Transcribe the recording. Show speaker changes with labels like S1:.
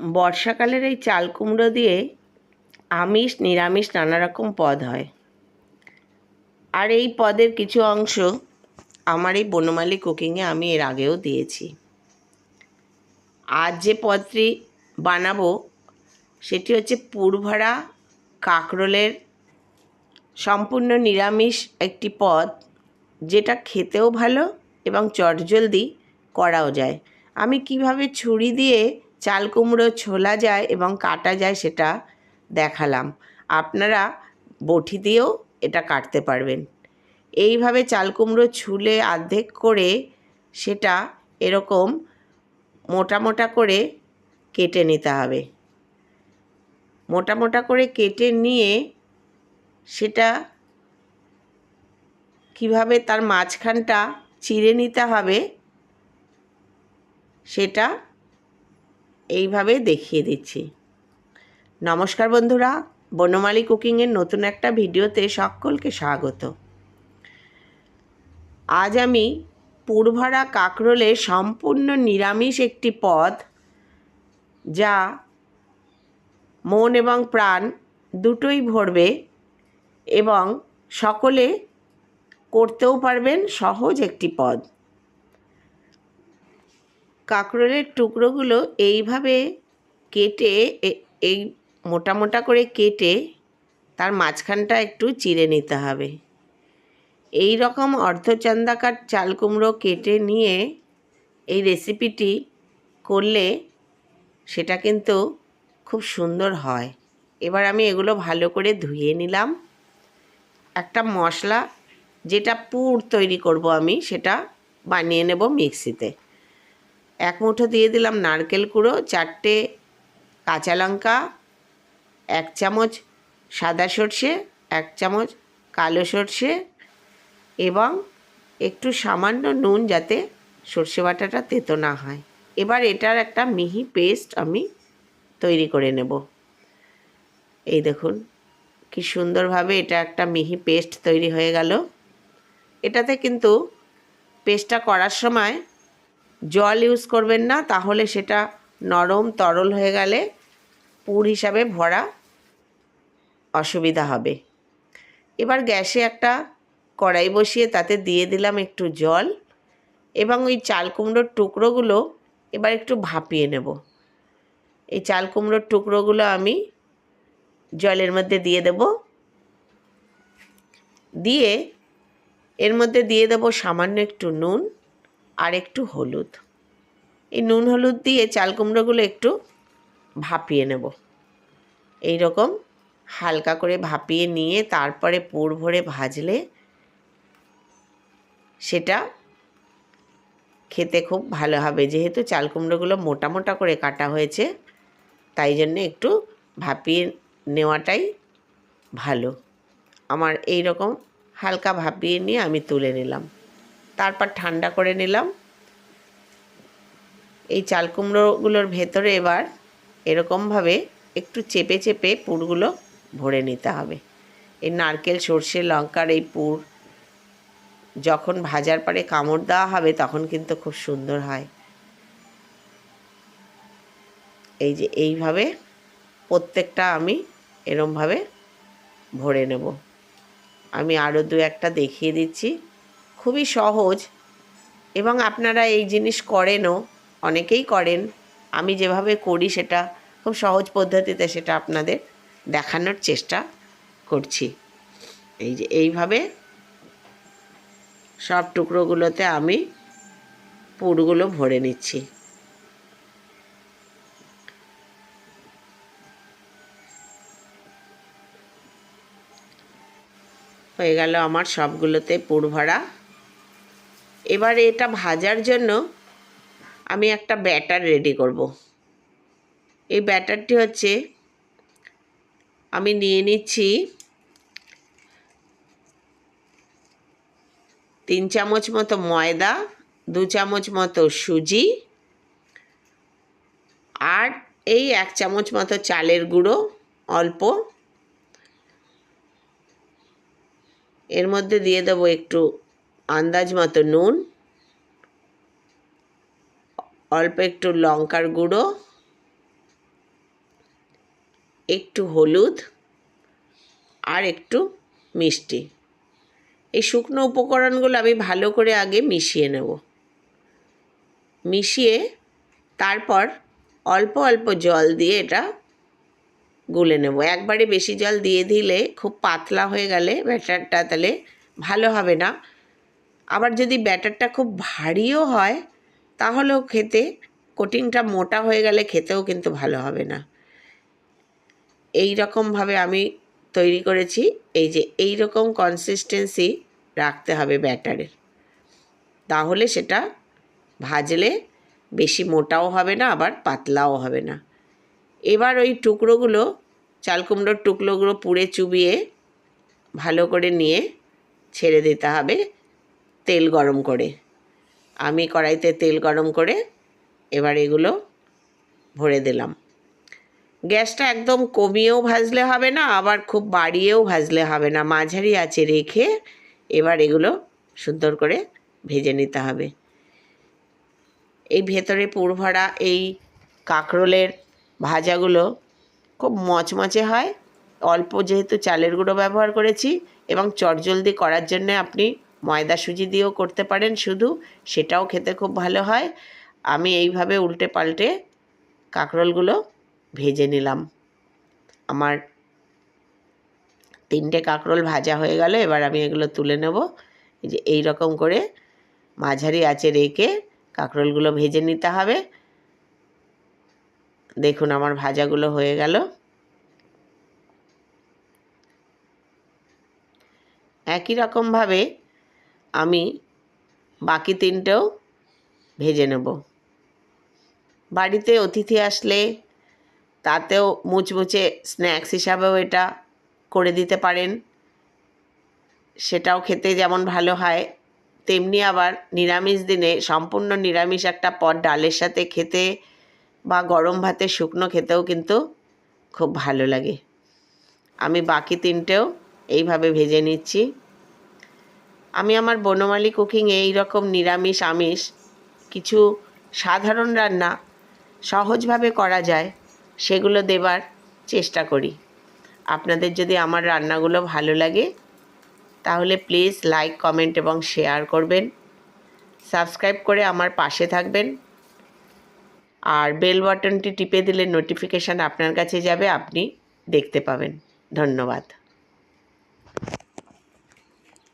S1: বর্ষাকালের এই চাল কুমড়ো দিয়ে আমিষ, নিরামিষ নানা রকম পদ হয়। আর এই পদের কিছু অংশ আমার এই বনমালী কুকিংয়ে আমি এর আগেও দিয়েছি। আজ যে পদটি বানাবো, সেটি হচ্ছে পুরভরা কাঁকরোলের সম্পূর্ণ নিরামিষ একটি পদ, যেটা খেতেও ভালো এবং চটজলদি করাও যায়। আমি কীভাবে ছুরি দিয়ে চাল কুমড়ো ছোলা যায় এবং কাটা যায় সেটা দেখালাম। আপনারা বটি দিয়েও এটা কাটতে পারবেন। এইভাবে চাল কুমড়ো ছুলে অর্ধেক করে সেটা এরকম মোটা মোটা করে কেটে নিতে হবে। মোটা মোটা করে কেটে নিয়ে সেটা কীভাবে তার মাঝখানটা চিড়ে নিতে হবে সেটা এইভাবে দেখিয়ে দিচ্ছি। নমস্কার বন্ধুরা, বনমালী কুকিংয়ের নতুন একটা ভিডিওতে সকলকে স্বাগত। আজ আমি পুরভরা কাঁকরোলের সম্পূর্ণ নিরামিষ একটি পদ যা মন এবং প্রাণ দুটোই ভরবে এবং সকলে করতেও পারবেন সহজ একটি পদ। কাঁকরোলের টুকরোগুলো এইভাবে কেটে এই মোটা মোটা করে কেটে তার মাঝখানটা একটু চিড়ে নিতে হবে। এই রকম অর্ধচন্দাকার চাল কুমড়ো কেটে নিয়ে এই রেসিপিটি করলে সেটা কিন্তু খুব সুন্দর হয়। এবার আমি এগুলো ভালো করে ধুয়ে নিলাম। একটা মশলা যেটা পুর তৈরি করব আমি সেটা বানিয়ে নেব মিক্সিতে। এক মুঠো দিয়ে দিলাম নারকেল কুড়ো, চারটে কাঁচা লঙ্কা, এক চামচ সাদা সর্ষে, এক চামচ কালো সর্ষে এবং একটু সামান্য নুন যাতে সর্ষে বাটাটা তেতো না হয়। এবার এটার একটা মিহি পেস্ট আমি তৈরি করে নেব। এই দেখুন, কি সুন্দরভাবে এটা একটা মিহি পেস্ট তৈরি হয়ে গেল। এটাতে কিন্তু পেস্টটা করার সময় জল ইউজ করবেন না, তাহলে সেটা নরম তরল হয়ে গেলে পুর হিসাবে ভরা অসুবিধা হবে। এবার গ্যাসে একটা কড়াই বসিয়ে তাতে দিয়ে দিলাম একটু জল এবং ওই চাল কুমড়োর টুকরোগুলো এবার একটু ভাপিয়ে নেব। এই চাল কুমড়োর টুকরোগুলো আমি জলের মধ্যে দিয়ে দেব। দিয়ে এর মধ্যে দিয়ে দেবো সামান্য একটু নুন। আর একটু হলুদ। এই নুন হলুদ দিয়ে চাল কুমড়োগুলো একটু ভাপিয়ে নেব। এই রকম হালকা করে ভাপিয়ে নিয়ে তারপরে পুর ভরে ভাজলে সেটা খেতে খুব ভালো হবে। যেহেতু চাল কুমড়োগুলো মোটা মোটা করে কাটা হয়েছে, তাই জন্য একটু ভাপিয়ে নেওয়াটাই ভালো। আমার এই রকম হালকা ভাপিয়ে নিয়ে আমি তুলে নিলাম। তারপর ঠান্ডা করে নিলাম। এই চাল কুমড়োগুলোর ভেতরে এবার এরকমভাবে একটু চেপে চেপে পুরগুলো ভরে নিতে হবে। এই নারকেল, সর্ষে, লঙ্কার এই পুর যখন ভাজার পরে কামড় দেওয়া হবে তখন কিন্তু খুব সুন্দর হয়। এই যে এইভাবে প্রত্যেকটা আমি এরমভাবে ভরে নেব। আমি আরও দু একটা দেখিয়ে দিচ্ছি। খুবই সহজ এবং আপনারা এই জিনিস করেনও, অনেকেই করেন। আমি যেভাবে করি সেটা খুব সহজ পদ্ধতিতে সেটা আপনাদের দেখানোর চেষ্টা করছি। এই যে এইভাবে সব টুকরোগুলোতে আমি পুরগুলো ভরে নিচ্ছি। হয়ে গেল আমার সবগুলোতে পুর ভরা। এবার এটা ভাজার জন্য আমি একটা ব্যাটার রেডি করব। এই ব্যাটারটি হচ্ছে, আমি নিয়ে নিচ্ছি তিন চামচ মতো ময়দা, দু চামচ মতো সুজি আর এই এক চামচ মতো চালের গুঁড়ো অল্প। এর মধ্যে দিয়ে দেবো একটু আন্দাজ মতো নুন, অল্প একটু লঙ্কার গুঁড়ো, একটু হলুদ আর একটু মিষ্টি। এই শুকনো উপকরণগুলো আমি ভালো করে আগে মিশিয়ে নেব। মিশিয়ে তারপর অল্প অল্প জল দিয়ে এটা গুলে নেব। একবারে বেশি জল দিয়ে দিলে খুব পাতলা হয়ে গেলে ব্যাটারটা তাহলে ভালো হবে না। আবার যদি ব্যাটারটা খুব ভারীও হয়, তাহলেও খেতে কোটিংটা মোটা হয়ে গেলে খেতেও কিন্তু ভালো হবে না। এই রকমভাবে আমি তৈরি করেছি, এই যে এই রকম কনসিস্টেন্সি রাখতে হবে ব্যাটারের। তাহলে সেটা ভাজলে বেশি মোটাও হবে না, আবার পাতলাও হবে না। এবার ওই টুকরোগুলো চালকুমড়োর টুকরোগুলো পুড়ে চুবিয়ে ভালো করে নিয়ে ছেড়ে দিতে হবে। তেল গরম করে। আমি কড়াইতে তেল গরম করে এবার এগুলো ভরে দিলাম। গ্যাসটা একদম কমিয়েও ভাজলে হবে না, আবার খুব বাড়িয়েও ভাজলে হবে না। মাঝারি আছে রেখে এবার এগুলো সুন্দর করে ভেজে নিতে হবে। এই ভেতরে পুরভরা এই কাঁকরোলের ভাজাগুলো খুব মচমচে হয়। অল্প যেহেতু চালের গুঁড়ো ব্যবহার করেছি এবং চটজলদি করার জন্য আপনি ময়দা সুজি দিয়েও করতে পারেন, শুধু সেটাও খেতে খুব ভালো হয়। আমি এইভাবে উল্টে পাল্টে কাঁকরোলগুলো ভেজে নিলাম। আমার তিনটে কাঁকরোল ভাজা হয়ে গেল, এবার আমি এগুলো তুলে নেব। এই যে এই রকম করে মাঝারি আঁচে রেখে কাঁকরোলগুলো ভেজে নিতে হবে। দেখুন আমার ভাজাগুলো হয়ে গেল। একই রকমভাবে আমি বাকি তিনটেও ভেজে নেব। বাড়িতে অতিথি আসলে তাতেও মুচমুচে স্ন্যাক্স হিসাবেও এটা করে দিতে পারেন। সেটাও খেতে যেমন ভালো হয়, তেমনি আবার নিরামিষ দিনে সম্পূর্ণ নিরামিষ একটা পদ ডালের সাথে খেতে বা গরম ভাতে শুকনো খেতেও কিন্তু খুব ভালো লাগে। আমি বাকি তিনটেও এইভাবে ভেজে নিচ্ছি। আমি আমার বনমালী কুকিংয়ে এই রকম নিরামিষ, আমিষ কিছু সাধারণ রান্না সহজভাবে করা যায়, সেগুলো দেবার চেষ্টা করি। আপনাদের যদি আমার রান্নাগুলো ভালো লাগে, তাহলে প্লিজ লাইক, কমেন্ট এবং শেয়ার করবেন। সাবস্ক্রাইব করে আমার পাশে থাকবেন। আর বেল বাটনটি টিপে দিলে নোটিফিকেশান আপনার কাছে যাবে, আপনি দেখতে পাবেন। ধন্যবাদ।